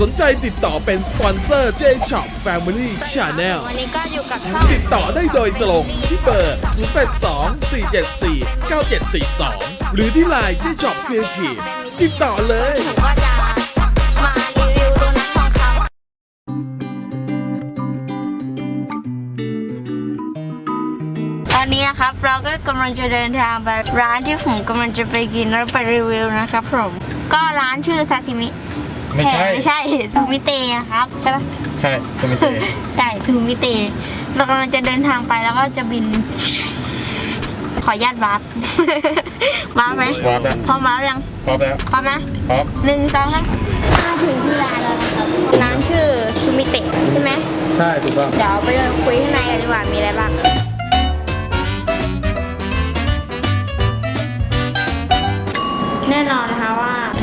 สนใจติดต่อเป็นสปอนเซอร์ J Shop Family Channel วันนี้ก็อยู่กับช่องติดต่อได้โดยตรงที่เบอร์ 082 474 9742 หรือที่ไลน์ J Shop Creative ติดต่อเลยผมก็จะมารีวิวโดนัททองคำตอนนี้นะครับเราก็กำลังจะเดินทางไปร้านที่ผมกำลังจะไปกินแล้วไปรีวิวนะครับผม ก็ร้านชื่อซาซิมิ ไม่ใช่ไม่ใช่ซูมิเตะนะครับใช่ปะ ใช่สมิเต ใช่ซูมิเตะเรากำลังจะเดินทางไปแล้วก็จะบิน ขออนุญาตวาร์ป วาร์ปไหมวาร์ปแล้ว พร้อมวาร์ปยังพร้อมแล้วพร้อมนะพร้อมหนึ่งสองสามมาถึงที่ร้านแล้วนะครับร้านชื่อซูมิเตะใช่ไหม ใช่ถูกต้องเดี๋ยวไปคุยข้างในกันดีกว่า มีอะไรบ้าง แน่นอนนะคะว่า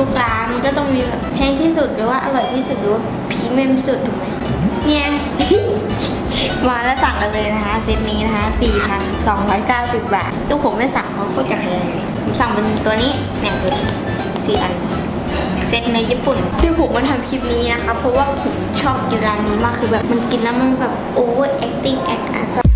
ทุกร้านมันก็ต้องมีแบบแพงที่สุดหรือว่าอร่อยที่สุดหรือว่าพรีเมียมที่สุดถูกไหมเนี่ย มาแล้วสั่งกันเลยนะคะเซตนี้นะคะ4,290 บาทตู้ผมไม่สั่งเพราะโคตรจะแพงเลยผมสั่งเป็นตัวนี้เนี่ยตัวนี้สี่อันเซตในญี่ปุ่นที่ผมมาทำคลิปนี้นะคะ เพราะว่าผมชอบกินร้านนี้มากคือแบบมันกินแล้วมันแบบ over acting act อะที่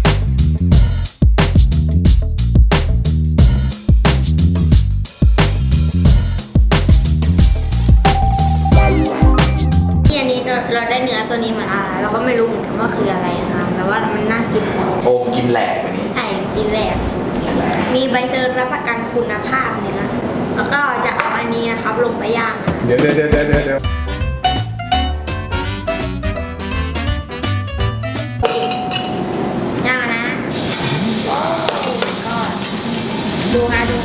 เนื้อตัวนี้มาแล้วเราก็ไม่รู้เหมือนกันว่าคืออะไรนะคะแต่ว่ามันน่ากินโอมกินแหลกวันนี้ไอ้กินแหลกมีใบเซอร์รับประกันคุณภาพเนี่ยนะแล้วก็จะเอาอันนี้นะครับลงไปย่างนะเดี๋ยวเดี๋ยวเดี๋ยวเดี๋ยวเดี๋ยวย่างนะว้าวก็ดูนะดู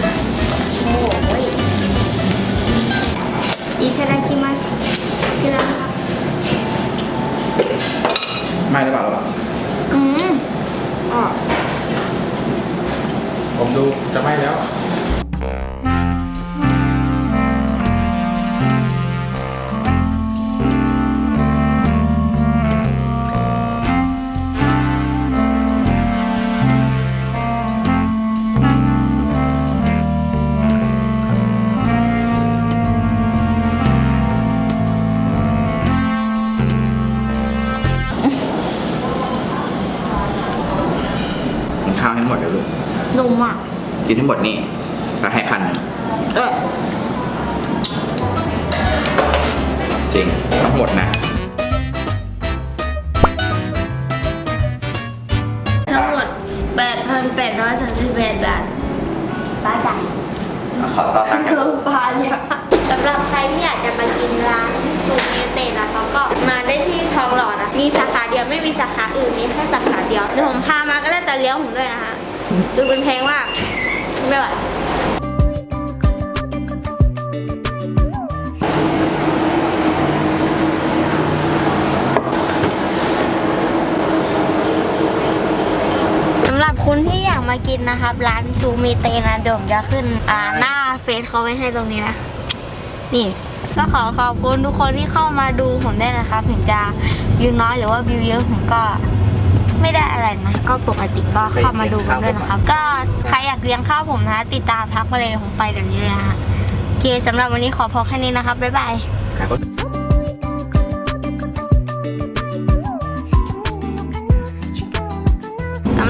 ไม่หรือเปล่าหรือเปล่าอืมอ๋อผมดูจะไม่แล้วาวให้หมดเดี๋ยวลูกนุ่มอะกินทั้งหมดนี่ก็ให้พันหนึ่งเออจริงทั้งหมดนะทั้งหมด8,838บาทป้าจ่ายขอต่อตังค์กันเพิ่มปลาเลี้ยงสำหรับใครที่อยากจะมากินร้านซูมิเตะนะคะก็มาได้ที่ทองหล่อนะมีสาขาเดียวไม่มีสาขาอื่นมีแค่สาขาเดียวเดี๋ยวผมพามา ก็ได้แต่เลี้ยงผมด้วยนะคะดูเป็นเพลงว่าไม่ไหวสำหรับคุณที่อยากมากินนะครับ ร้านซูมิเตนะเดี๋ยวผมจะขึ้นอ่าหน้าเฟซเขาไว้ให้ตรงนี้นะ นี่ ก็ขอขอบคุณทุกคนที่เข้ามาดูผมได้วยนะครับ ถึงจะวิวน้อยหรือว่าวิวเยอะผมก็ ไม่ได้อะไรนะ ก็ปกติก็เข้ามาดูกันด้วยนะครับ ก็ใครอยากเลี้ยงข้าวผมนะ ติดตามพักมาเลยผมไปเดี๋ยวนี้เลยนะฮะโอเคสำหรับวันนี้ขอพอแค่นี้นะครับบ๊ายบาย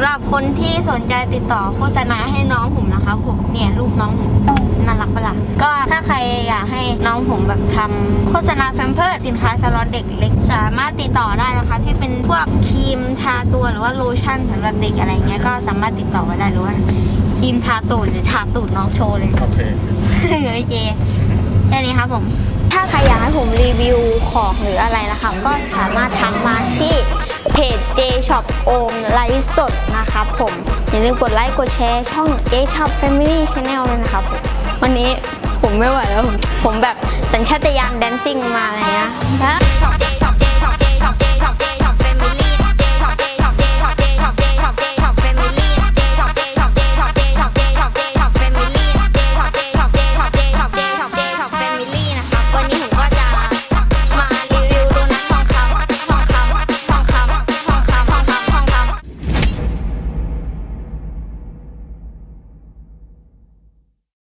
ำหรับคนที่สนใจติดต่อโฆษณาให้น้องผมนะคะผมเนี่ยรูปน้องผมน่ารักปะล่ะก็ถ้าใครอยากให้น้องผมแบบทำโฆษณาแฟมเพิร์สินค้าสล็อตเด็กเล็กสามารถติดต่อได้นะคะ ที่เป็นพวกครีมทาตัวหรือว่าโลชั่นสำหรับเด็กอะไรเงี้ยก็สามารถติดต่อมาได้หรือว่าครีมทาตูดหรือทาตูดน้องโชว์เลยโอเคโอเคแค่นี้ครับผมถ้าใครอยากให้ผมรีวิวของหรืออะไรนะครับก็สามารถทักมาที่ ช็อปโอมไลฟ์สดนะครับผม อย่าลืมกดไลค์กดแชร์ช่อง J Shop Family Channel เลยนะครับผมวันนี้ผมไม่ไหวแล้วผมผมแบบสัญชาตญาณแดนซิ่งมาอะไรเงี้ยช็อปช็อปช็อปช็อปช็อป